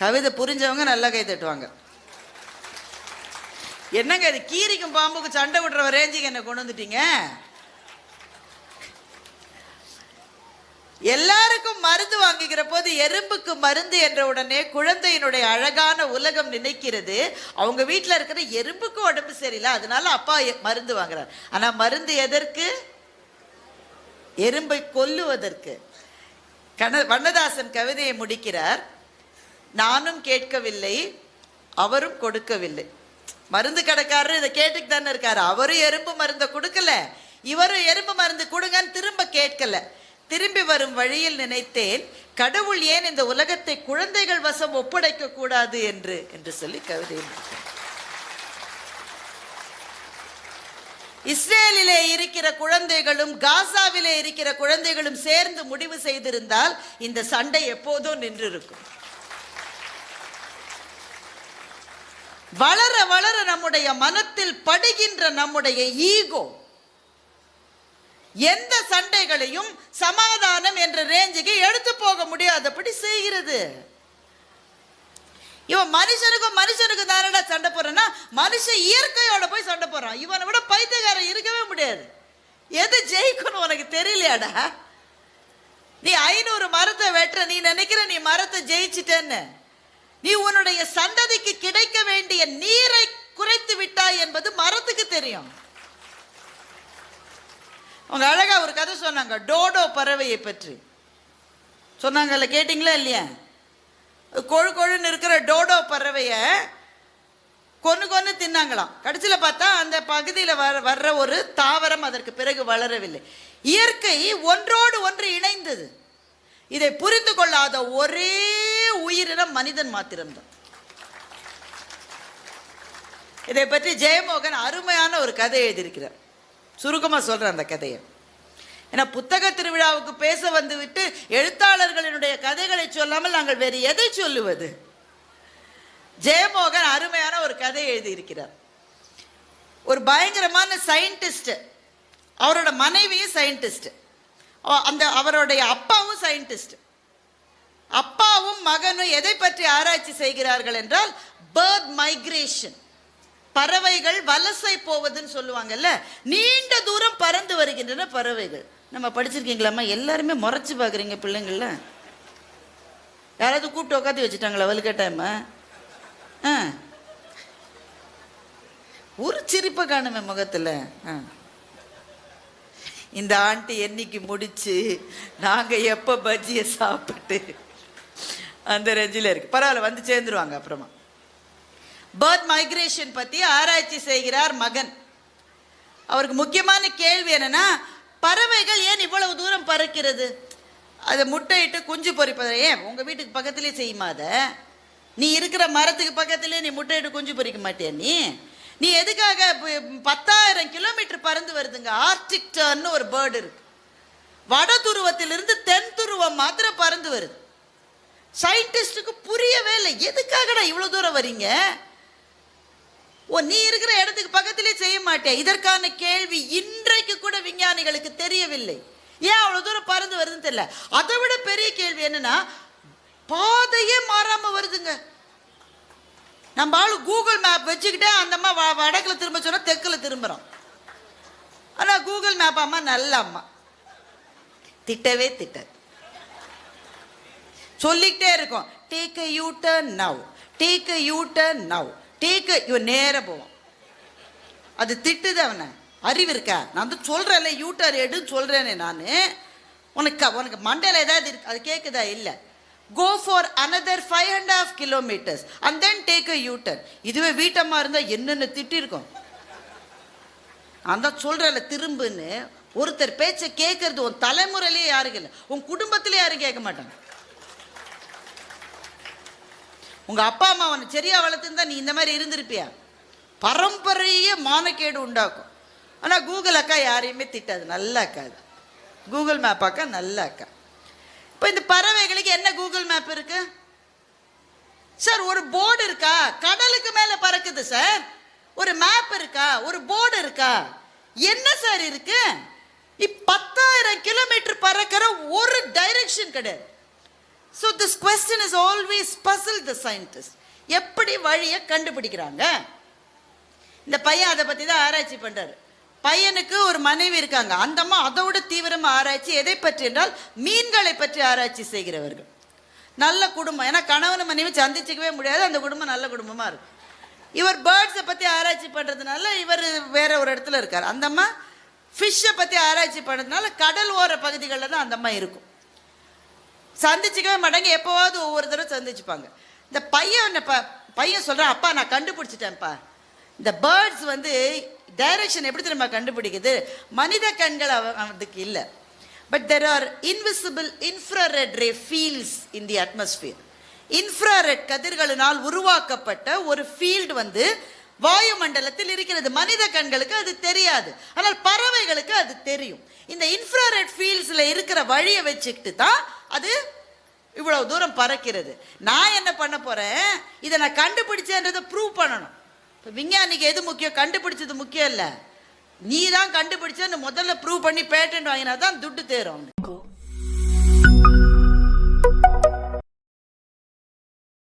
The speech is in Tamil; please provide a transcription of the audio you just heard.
கவிதை புரிஞ்சவங்க நல்லா கை தட்டுவாங்க. என்னங்க இது? கீரிக்கும் பாம்புக்கு சண்டை விடுற ரேஞ்சுக்கு என்ன கொண்டு வந்துட்டீங்க? எல்லாருக்கும் மருந்து வாங்குகிற போது எறும்புக்கு மருந்து என்ற உடனே குழந்தையினுடைய அழகான உலகம் நினைக்கிறது. அவங்க வீட்டில் இருக்கிற எறும்புக்கு உடம்பு சரியில்லை. அதனால அப்பா எ- மருந்து வாங்குறார். ஆனால் மருந்து எதற்கு? எறும்பை கொல்லுவதற்கு. கண வண்ணதாசன் கவிதையை முடிக்கிறார். நானும் கேட்கவில்லை அவரும் கொடுக்கவில்லை. மருந்து கடைக்காரர் இதை கேட்டுக்கு தானே இருக்காரு. அவரும் எறும்பு மருந்தை கொடுக்கல. இவரும் எறும்பு மருந்து கொடுங்கன்னு திரும்ப கேட்கல. திரும்பி வரும் வழியில் நினைத்தேன் கடவுள் ஏன் இந்த உலகத்தை குழந்தைகள் வசம் ஒப்படைக்க கூடாது என்று என்று சொல்லி கவிதை இஸ்ரேலிலே இருக்கிற குழந்தைகளும் காசாவிலே இருக்கிற குழந்தைகளும் சேர்ந்து முடிவு செய்திருந்தால் இந்த சண்டை எப்போதும் நின்றிருக்கும். வளர வளர நம்முடைய மனத்தில் படுகின்ற நம்முடைய ஈகோ. எந்த சண்டைகளையும் சமாதானம் என்ற ரேஞ்சுக்கு எடுத்து போக முடியாதபடி செய்கிறது. இவன் மனுஷனுக்கும் மனுஷனுக்கு தானடா சண்டை போடுறேன்னா மனுஷன் இயற்கையோட போய் சண்டை போடுறான். இவனை விட பைத்தியக்காரன் இருக்கவே முடியாது. எது ஜெயிக்கணும் உனக்கு தெரியலையாடா? நீ ஐநூறு மரத்தை வெட்டுற நீ நினைக்கிற நீ மரத்தை ஜெயிச்சிட்டேன்னு. நீ உன்னுடைய சந்ததிக்கு கிடைக்க வேண்டிய நீரை குறைத்து விட்டாய் என்பது மரத்துக்கு தெரியும். அவங்க அழகா ஒரு கதை சொன்னாங்க டோடோ பறவையை பற்றி. சொன்னாங்கல்ல கேட்டிங்களா இல்லையா? கொழு கொழுன்னு இருக்கிற டோடோ பறவைய கொன்னு கொன்னு தின்னாங்களாம். கடைசியில் பார்த்தா அந்த பகுதியில் வர வர்ற ஒரு தாவரம் அதற்கு பிறகு வளரவில்லை. இயற்கை ஒன்றோடு ஒன்று இணைந்தது. இதை புரிந்து கொள்ளாத ஒரே உயிரினம் மனிதன் மாத்திரம்தான். இதை பற்றி ஜெயமோகன் அருமையான ஒரு கதை எழுதியிருக்கிறார். சுருக்கமாக சொல்கிறேன் அந்த கதையை. ஏன்னா புத்தக திருவிழாவுக்கு பேச வந்துவிட்டு எழுத்தாளர்களினுடைய கதைகளை சொல்லாமல் நாங்கள் வேறு எதை சொல்லுவது? ஜெயமோகன் அருமையான ஒரு கதை எழுதியிருக்கிறார். ஒரு பயங்கரமான சயின்டிஸ்ட்டு அவரோட மனைவியும் சயின்டிஸ்ட்டு அந்த அவருடைய அப்பாவும் சயின்டிஸ்ட் அப்பாவும் மகனும் எதை பற்றி ஆராய்ச்சி செய்கிறார்கள் என்றால் பேர்ட் மைக்ரேஷன் பறவைகள் வலசை போவதுன்னு சொல்லுவாங்கல்ல நீண்ட தூரம் பறந்து வருகின்றன பறவைகள். நம்ம படிச்சிருக்கீங்களாம்மா? எல்லாருமே முறைச்சி பார்க்குறீங்க பிள்ளைங்கள. யாராவது கூப்பிட்டு உட்காந்து வச்சுட்டாங்களா? வலுக்கட்டாயம்மா ஆ. ஒரு சிரிப்பை காணுமே முகத்தில். ஆ. இந்த ஆண்டி என்னைக்கு முடிச்சு நாங்கள் எப்போ பஜ்ஜியை சாப்பிட்டு அந்த ரேஞ்சில் இருக்கு. பரவாயில்ல வந்து சேர்ந்துருவாங்க அப்புறமா. பேர்ட் மைக்ரேஷன் பற்றி ஆராய்ச்சி செய்கிறார் மகன். அவருக்கு முக்கியமான கேள்வி என்னன்னா பறவைகள் ஏன் இவ்வளவு தூரம் பறக்கிறது? அதை முட்டையிட்டு குஞ்சு பொறிப்பதை ஏன்? உங்கள் வீட்டுக்கு பக்கத்துலேயே செய்யுமா அதை? நீ இருக்கிற மரத்துக்கு பக்கத்துலேயே நீ முட்டையிட்டு குஞ்சு பொறிக்க மாட்டியா நீ? நீ எதுக்காக பத்தாயிரம் கிலோமீட்டர் பறந்து வருதுங்க? ஆர்டிக் டர்ன்னு ஒரு பேர்டு இருக்கு. வட துருவத்திலிருந்து தென் துருவம் மாத்திரம் பறந்து வருது. சயின்டிஸ்டுக்கு புரியவே இல்லை. எதுக்காகடா இவ்வளோ தூரம் வரீங்க? ஓ நீ இருக்கிற இடத்துக்கு பக்கத்திலே செய்ய மாட்டேன் இதற்கான கேள்வி இன்றைக்கு கூட விஞ்ஞானிகளுக்கு தெரியவில்லை. ஏன் அவ்வளோ தூரம் பறந்து வருதுன்னு தெரியல. அதை விட பெரிய கேள்வி என்னன்னா பாதையே மாறாம வருதுங்க. நம்ம ஆளு கூகுள் மேப் வச்சுக்கிட்டே அந்த அம்மா வடக்குல திரும்ப சொன்னா தெற்குல திரும்புறோம் ஆனா கூகுள் மேப் அம்மா நல்ல அம்மா. திட்டவே திட்ட. சொல்லிக்கிட்டே இருக்கும். Take a U turn now take a U turn now take இவன் நேராக போவான் அது திட்டுது அவனை. அறிவு இருக்கா? நான் வந்து சொல்கிறேன்ல யூட்டர் எடுன்னு சொல்கிறேனே நான். உனக்கு உனக்கு மண்டையில் ஏதாவது இருக்கு அது கேட்குதா இல்லை. Go for another five and half kilometres and then take a U turn இதுவே வீட்டம்மா இருந்தால் என்னென்ன திட்டிருக்கோம்? நான் தான் சொல்கிறேன்ல திரும்புன்னு. ஒருத்தர் பேச்சை கேட்கறது உன் தலைமுறையிலே யாருக்கு இல்லை. உன் குடும்பத்திலே யாரும் கேட்க மாட்டாங்க. உங்கள் அப்பா அம்மா உன்னை சரியாக வளர்த்துருந்தா நீ இந்த மாதிரி இருந்திருப்பியா? பரம்பரையே மானக்கேடு உண்டாக்கும். ஆனால் கூகுள் அக்கா யாரையுமே திட்டாது. நல்ல அக்கா அது கூகுள் மேப் அக்கா நல்ல அக்கா. இப்போ இந்த பறவைகளுக்கு என்ன கூகுள் மேப் இருக்கு? சார் ஒரு போர்டு இருக்கா? கடலுக்கு மேலே பறக்குது சார். ஒரு மேப் இருக்கா? ஒரு போர்டு இருக்கா? என்ன சார் இருக்கு? இப் பத்தாயிரம் கிலோமீட்டர் பறக்கிற ஒரு டைரக்ஷன் கிடையாது. So this question is always puzzle the scientist எப்படி வழியை கண்டுபிடிக்கிறாங்க? இந்த பையன் அதை பற்றி தான் ஆராய்ச்சி பண்ணுறாரு பையனுக்கு ஒரு மனைவி இருக்காங்க. அந்த அம்மா தீவிரமாக ஆராய்ச்சி எதை பற்றி என்றால் மீன்களை பற்றி ஆராய்ச்சி செய்கிறவர்கள். நல்ல குடும்பம். ஏன்னா கணவன் மனைவி சந்திச்சிக்கவே முடியாது. அந்த குடும்பம் நல்ல குடும்பமாக இருக்கும். இவர் பேர்ட்ஸை பற்றி ஆராய்ச்சி பண்ணுறதுனால இவர் வேற ஒரு இடத்துல இருக்கார். அந்தம்மா ஃபிஷ்ஷை பற்றி ஆராய்ச்சி பண்ணுறதுனால கடல் ஓர பகுதிகளில் தான் அந்தம்மா இருக்கும். சந்திச்சிக்கவே மாட்டாங்க. எப்போவாவது ஒவ்வொரு தடவை சந்திச்சுப்பாங்க. இந்த பையன் ப பையன் சொல்கிறான் அப்பா நான் கண்டுபிடிச்சிட்டேன்ப்பா. இந்த பேர்ட்ஸ் வந்து டைரக்ஷன் எப்படி தெரியுமா கண்டுபிடிக்குது? மனித கண்கள் அவ அதுக்கு இல்லை. But there are invisible infrared ray fields in the atmosphere. Infrared கதிர்களினால் உருவாக்கப்பட்ட ஒரு ஃபீல்டு வந்து வாயுமண்டலத்தில் இருக்கிறது. மனித கண்களுக்கு அது தெரியாது. ஆனால் பறவைகளுக்கு அது தெரியும். இந்த இன்ஃப்ராரெட் ஃபீல்ட்ஸில் இருக்கிற வழியை வச்சுக்கிட்டு தான் அது இவ்வளவு தூரம் பறக்கிறது. நான் என்ன பண்ண போறேன்? இதை நான் கண்டுபிடிச்சேன்றதை ப்ரூவ் பண்ணணும். இப்போ விஞ்ஞானிக்கு எது முக்கியம்? கண்டுபிடிச்சது முக்கியம் இல்லை. நீ தான் கண்டுபிடிச்சேன்னு முதல்ல ப்ரூவ் பண்ணி பேட்டன்ட் வாங்கினா தான் துட்டு தேரும். அவனுக்கு